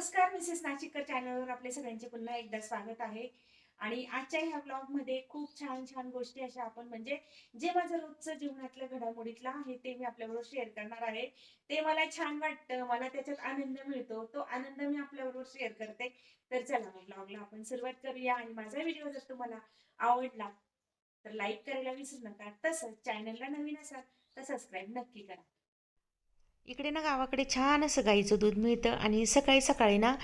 नमस्कार मिसेस नाशिककर चॅनलवर आपले सगळ्यांचे पुन्हा एकदा स्वागत आहे. आणि आजच्या ह्या ब्लॉगमध्ये खूप छान छान गोष्टी अशा आपण म्हणजे जे माझं रोजचं जीवनातल्या घडामोडीतलं आहे ते मी आपल्याबरोबर शेअर करणार आहे. ते मला छान वाटतं मला त्याच्यात आनंद मिळतो तो आनंद मी आपल्याबरोबर शेअर करते. तर चला मग ब्लॉगला आपण सुरुवात करूया. आणि माझा व्हिडिओ जर तुम्हाला आवडला तर लाईक करायला विसरू नका. तसंच चॅनलला नवीन असाल तर सबस्क्राईब नक्की करा. इकडे ना गावाकडे छान असं गाईचं दूध मिळतं आणि सकाळी सकाळी ना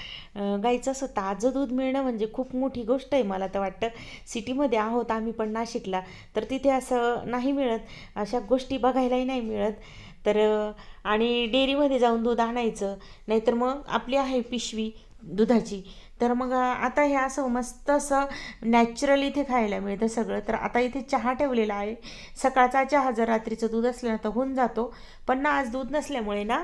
गाईचं असं ताजं दूध मिळणं म्हणजे खूप मोठी गोष्ट आहे मला तर वाटतं. सिटीमध्ये आहोत आम्ही पण नाशिकला तर तिथे असं नाही मिळत. अशा गोष्टी बघायलाही नाही मिळत. तर आणि डेअरीमध्ये जाऊन दूध आणायचं नाहीतर मग आपली आहे पिशवी दुधाची. तर मग आता हे असं मस्त असं नॅचरल इथे खायला मिळतं सगळं. तर आता इथे चहा ठेवलेला आहे. सकाळचा चहा जर रात्रीचं दूध असलं ना तर होऊन जातो. पण ना आज दूध नसल्यामुळे ना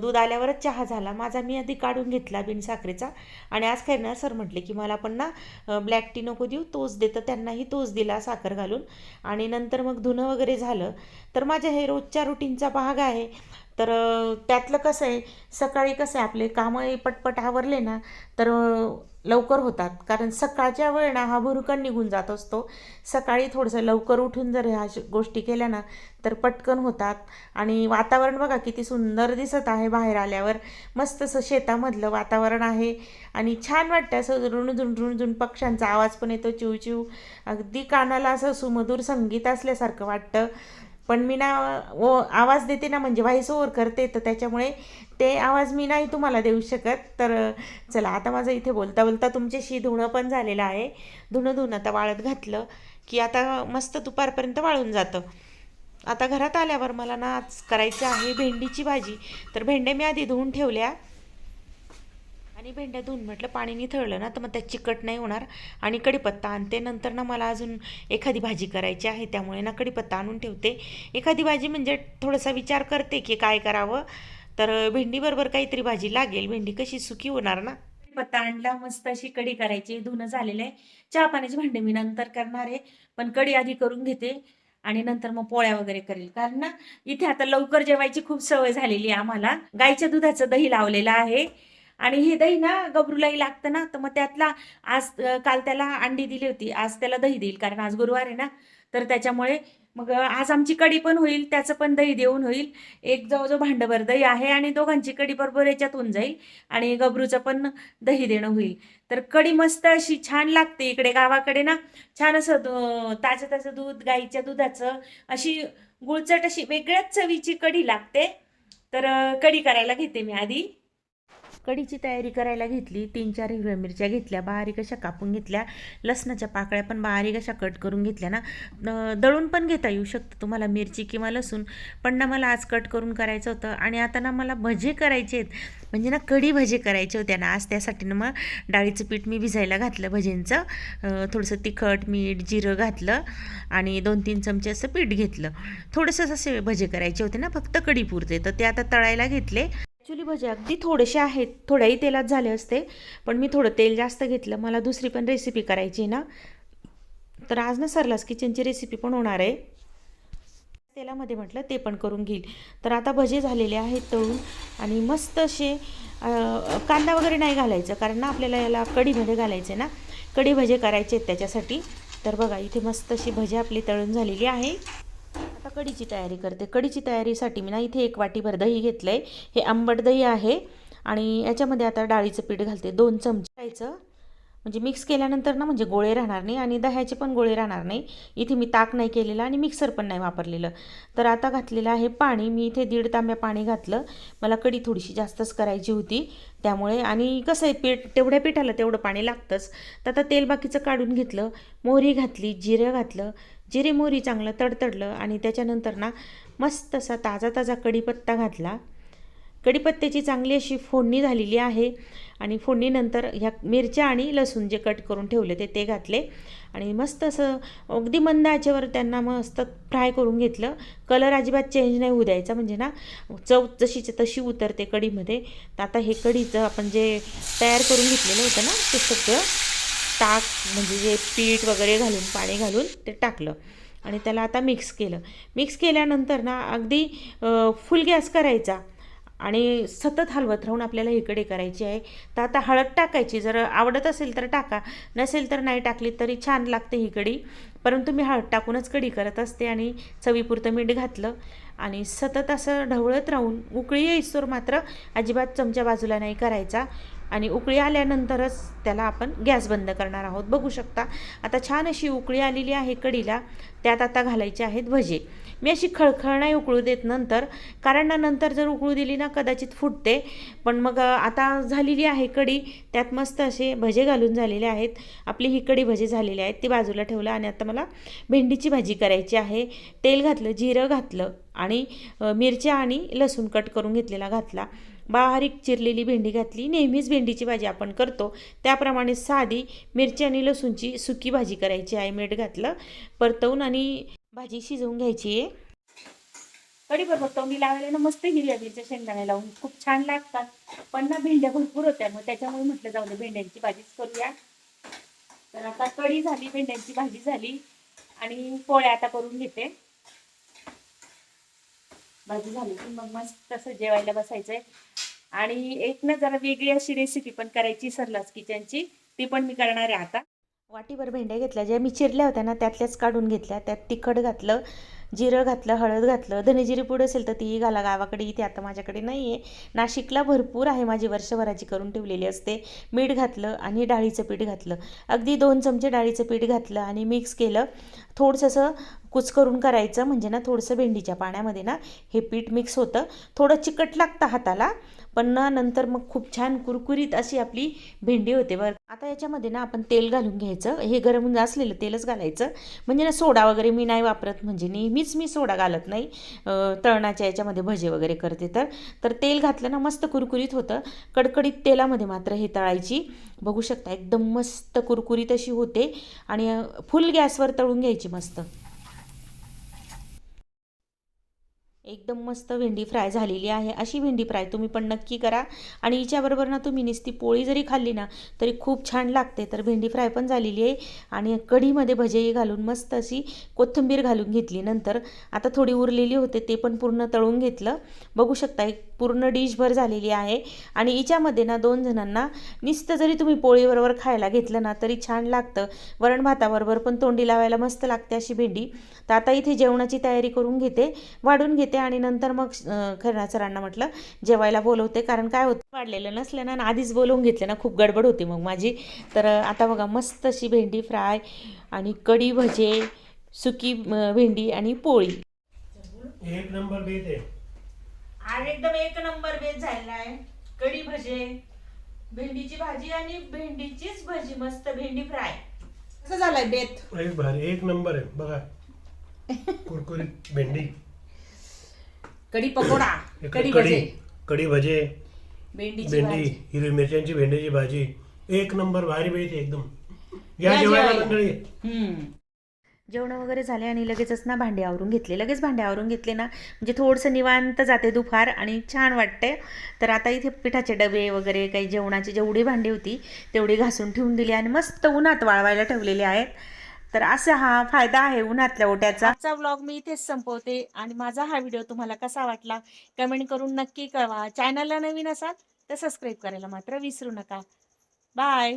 दूध आल्यावरच चहा झाला. माझा मी आधी काढून घेतला बिन साखरेचा आणि आज खैरणार सर म्हटले की मला पण ना ब्लॅक टी नको देऊ. तोच देतं. त्यांनाही तोच दिला साखर घालून. आणि नंतर मग धुणं वगैरे झालं. तर माझ्या हे रोजच्या रुटीनचा भाग आहे. तर त्यातलं कसं आहे सकाळी कसं आहे आपले कामं पटपट आवरले ना तर लवकर होतात. कारण सकाळच्या वेळ ना हा भुरकन निघून जात असतो. सकाळी थोडंसं लवकर उठून जर ह्या श- गोष्टी केल्या ना तर पटकन होतात. आणि वातावरण बघा किती सुंदर दिसत आहे बाहेर आल्यावर. मस्त असं शेतामधलं वातावरण आहे. आणि छान वाटतं असं रुणझुण रुणझुण पक्ष्यांचा आवाज पण येतो चिवचिव अगदी कानाला असं सुमधूर संगीत असल्यासारखं वाटतं. पण मी ना ओ आवाज देते ना म्हणजे व्हॉइस ओव्हर करते तर त्याच्यामुळे ते आवाज मी नाही तुम्हाला देऊ शकत. तर चला आता माझं इथे बोलता बोलता तुमच्याशी धुणं पण झालेलं आहे. धुणं धुणं आता वाळत घातलं की आता मस्त दुपारपर्यंत वाळून जातं. आता घरात आल्यावर मला ना आज करायचं आहे भेंडीची भाजी. तर भेंड्या मी आधी धुवून ठेवल्या. आणि भेंड्या धुवून म्हटलं पाणी निथळलं ना तर मग त्यात चिकट नाही होणार. आणि कढीपत्ता आणते. नंतर ना मला अजून एखादी भाजी करायची आहे त्यामुळे ना कढीपत्ता आणून ठेवते. एखादी भाजी म्हणजे थोडासा विचार करते की काय करावं. तर भेंडीबरोबर काहीतरी भाजी लागेल. भेंडी कशी सुकी होणार ना? पत्ता आणला मस्त अशी कढी करायची. धुणं झालेलं आहे. चहा पाण्याची भांडे मी नंतर करणार आहे. पण कढी आधी करून घेते. आणि नंतर मग पोळ्या वगैरे करेल. कारण ना इथे आता लवकर जेवायची खूप सवय झालेली आहे आम्हाला. गाईच्या दुधाचं दही लावलेलं आहे. आणि हे दही ना गबरूलाही लागतं ना तर मग त्यातला आज काल त्याला अंडी दिली होती आज त्याला दही देईल. कारण आज गुरुवार आहे ना तर त्याच्यामुळे मग आज आमची कढी पण होईल त्याचं पण दही देऊन होईल. एक जवळजवळ भांडभर दही आहे आणि दोघांची कढी बरोबर याच्यात होऊन जाईल आणि गबरूचं पण दही देणं होईल. तर कढी मस्त अशी छान लागते इकडे गावाकडे ना छान असं दु- ताजं ताजं दूध गाईच्या दुधाचं अशी गुळचट अशी वेगळ्याच चवीची कढी लागते. तर कढी करायला घेते मी आधी. कढीची तयारी करायला घेतली तीन चार हिरव्या मिरच्या घेतल्या बारीक अशा कापून घेतल्या लसणाच्या पाकळ्या पण बारीक अशा कट करून घेतल्या ना. दळून पण घेता येऊ शकतं तुम्हाला मिरची किंवा लसूण पण ना मला आज कट करून करायचं होतं आणि आता ना मला भजे करायचे आहेत. म्हणजे ना कढी भजे करायचे होते ना आज त्यासाठी ना मग डाळीचं पीठ मी भिजायला घातलं भजेंचं. थोडंसं तिखट मीठ जिरं घातलं आणि दोन तीन चमचे असं पीठ घेतलं. थोडंसं असे भजे करायचे होते ना फक्त कढीपुरते. तर ते आता तळायला घेतले. ॲक्च्युली भजे अगदी थोडेसे आहेत. थोड्याही तेलात झाले असते पण मी थोडं तेल जास्त घेतलं. मला दुसरी पण रेसिपी करायची आहे ना. तर आज ना सरलास किचनची रेसिपी पण होणार आहे. तेलामध्ये म्हटलं ते पण करून घेईल. तर आता भजे झालेले आहेत तळून आणि मस्त असे कांदा वगैरे नाही घालायचं कारण ना आपल्याला याला कढीमध्ये घालायचे ना. कढी भजे करायचे आहेत त्याच्यासाठी. तर बघा इथे मस्त अशी भजे आपली तळून झालेली आहे. कढीची तयारी करते. कढीची तयारीसाठी मी ना इथे एक वाटीभर दही घेतलं आहे हे आंबट दही आहे आणि याच्यामध्ये आता डाळीचं पीठ घालते. दोन चमचे घालायचं म्हणजे मिक्स केल्यानंतर ना म्हणजे गोळे राहणार नाही आणि दह्याचे पण गोळे राहणार नाही. इथे मी ताक नाही केलेलं आणि मिक्सर पण नाही वापरलेलं. तर आता घातलेलं आहे पाणी. मी इथे दीड तांब्या पाणी घातलं. मला कढी थोडीशी जास्तच करायची होती. त्यामुळे आणि कसं आहे पीठ तेवढ्या पिठाला तेवढं पाणी लागतंच. तर आता तेल बाकीचं काढून घेतलं. मोहरी घातली जिरं घातलं. जिरे मोहरी चांगलं तडतडलं आणि त्याच्यानंतर ना मस्त असा ताजा ताजा कढीपत्ता घातला. कढीपत्त्याची चांगली अशी फोडणी झालेली आहे आणि फोडणीनंतर ह्या मिरच्या आणि लसूण जे कट करून ठेवले ते ते घातले. आणि मस्त असं अगदी मंद आचेवर त्यांना मस्त फ्राय करून घेतलं. कलर अजिबात चेंज नाही होऊ द्यायचा. म्हणजे ना चव जशीच्या तशी उतरते कढीमध्ये. तर आता हे कढीचं आपण जे तयार करून घेतलेलं होतं ना ते सगळं ताक म्हणजे जे पीठ वगैरे घालून पाणी घालून ते टाकलं. आणि त्याला आता मिक्स केलं. मिक्स केल्यानंतर ना अगदी फुल गॅस करायचा. आणि सतत हलवत राहून आपल्याला ही करायची आहे. तर आता हळद टाकायची. जर आवडत असेल तर टाका. नसेल तर नाही टाकली तरी छान लागते ही कढी. परंतु मी हळद टाकूनच कढी करत असते आणि चवीपुरतं मीठ घातलं. आणि सतत असं ढवळत राहून उकळी येईस्तोर मात्र अजिबात चमच्या बाजूला नाही करायचा. आणि उकळी आल्यानंतरच त्याला आपण गॅस बंद करणार आहोत. बघू शकता आता छान अशी उकळी आलेली आहे कढीला त्यात आता घालायचे आहेत भजे. मी अशी खळखळ नाही उकळू देत नंतर कारण ना नंतर जर उकळू दिली ना कदाचित फुटते. पण मग आता झालेली आहे कढी त्यात मस्त असे भजे घालून झालेले आहेत. आपली ही कढी भजे झालेली आहेत ती बाजूला ठेवलं आणि आता मला भेंडीची भाजी करायची आहे. तेल घातलं जिरं घातलं आणि मिरच्या आणि लसूण कट करून घेतलेला घातला. बारीक चिरलेली भेंडी घातली. नेहमीच भेंडीची भाजी आपण करतो. त्याप्रमाणे साधी मिरची आणि लसूणची सुकी भाजी करायची. आहे मीठ घातलं परतवून आणि भाजी शिजवून घ्यायची. आहे कढी बरोबर तोंडी लावायला ना मस्त हिरव्या मिरच्या शेंगदाणे लावून. खूप छान लागतात. पण ना भेंड्या भरपूर होत्या. मग त्याच्यामुळे म्हटलं जाऊ दे भेंड्यांची भाजीच करूया. तर आता कढी झाली भेंड्यांची भाजी झाली. आणि पोळ्या आता करून घेते. भाजी झाली की मग मस्त तसं जेवायला बसायचंय. आणि एक ना जरा वेगळी अशी रेसिपी पण करायची सरलास किचनची ती पण मी करणार आहे आता. वाटीभर भेंड्या घेतल्या ज्या मी चिरल्या होत्या ना त्यातल्याच काढून घेतल्या त्यात तिखट घातलं जिरं घातलं हळद घातलं धनेजिरी पूड असेल तर तीही घाला गावाकडे इथे आता माझ्याकडे नाही आहे नाशिकला भरपूर आहे माझी वर्षभराची करून ठेवलेली असते. मीठ घातलं आणि डाळीचं पीठ घातलं. अगदी दोन चमचे डाळीचं पीठ घातलं आणि मिक्स केलं. थोडंसं असं करायचं म्हणजे ना थोडंसं भेंडीच्या पाण्यामध्ये ना हे पीठ मिक्स होतं. थोडं चिकट लागतं हाताला पण ना नंतर मग खूप छान कुरकुरीत अशी आपली भेंडी होते बरं. आता याच्यामध्ये ना आपण तेल घालून घ्यायचं. हे गरम म्हणजे असलेलं तेलच घालायचं. म्हणजे ना सोडा वगैरे मी नाही वापरत म्हणजे नेहमीच मी सोडा घालत नाही. तळणाच्या याच्यामध्ये भजे वगैरे करते तर. तर तेल घातलं ना मस्त कुरकुरीत होतं. कडकडीत तेलामध्ये मात्र हे तळायची. बघू शकता एकदम मस्त कुरकुरीत अशी होते. आणि फुल गॅसवर तळून घ्यायची मस्त. एकदम मस्त भेंडी फ्राय झालेली आहे. अशी भेंडी फ्राय तुम्ही पण नक्की करा. आणि हिच्याबरोबर ना तुम्ही नुसती पोळी जरी खाल्ली ना तरी खूप छान लागते. तर भेंडी फ्राय पण झालेली आहे. आणि कढीमध्ये भजेही घालून मस्त अशी कोथिंबीर घालून घेतली नंतर. आता थोडी उरलेली होते ते पण पूर्ण तळून घेतलं. बघू शकता एक पूर्ण डिशभर झालेली आहे. आणि हिच्यामध्ये ना दोन जणांना नुसतं जरी तुम्ही पोळीबरोबर खायला घेतलं ना तरी छान लागतं. वरण भाताबरोबर पण तोंडी लावायला मस्त लागते अशी भेंडी. तर आता इथे जेवणाची तयारी करून घेते. वाढून घेते. आणि नंतर मग अं, खरं सरांना म्हटलं जेवायला बोलवते कारण काय होतं वाढलेलं नसलं ना आणि आधीच बोलवून घेतलं ना खूप गडबड होती मग माझी. तर आता बघा मस्त अशी भेंडी फ्राय आणि कढी भजे सुकी भेंडी आणि पोळी. एक नंबर बेत आहे. आज एकदम एक नंबर बेत झालेला आहे कढी भजे भेंडीची भाजी आणि भेंडीचीच भजी मस्त भेंडी फ्राय. कसं झालंय बेत एक भारी एक नंबर आहे. बघा कुरकुरीत भेंडी. कढी पकोडा कढी कढी भजे. भेंडीची भेंडी भाजी. हिरवी मिरच्यांची भेंडीची भाजी. एक नंबर भारी आहे एकदम. या या जेवायला जेवायला. मंडळी. हम्म. जेवण वगैरे झाले आणि लगेचच ना भांडे आवरून घेतले. लगेच भांडे आवरून घेतले ना म्हणजे थोडंसं निवांत जाते दुपार आणि छान वाटते. तर आता इथे पिठाचे डबे वगैरे काही जेवणाची जेवढी भांडी होती तेवढी घासून ठेवून दिली आणि मस्त उन्हात वाळवायला ठेवलेले आहेत. तर असा हा फायदा आहे उन्हातल्या ओट्याचा. आजचा व्लॉग मी इथेच संपवते आणि माझा हा व्हिडिओ तुम्हाला कसा वाटला कमेंट करून नक्की कळवा. चॅनलला नवीन असाल तर सबस्क्राईब करायला मात्र विसरू नका. बाय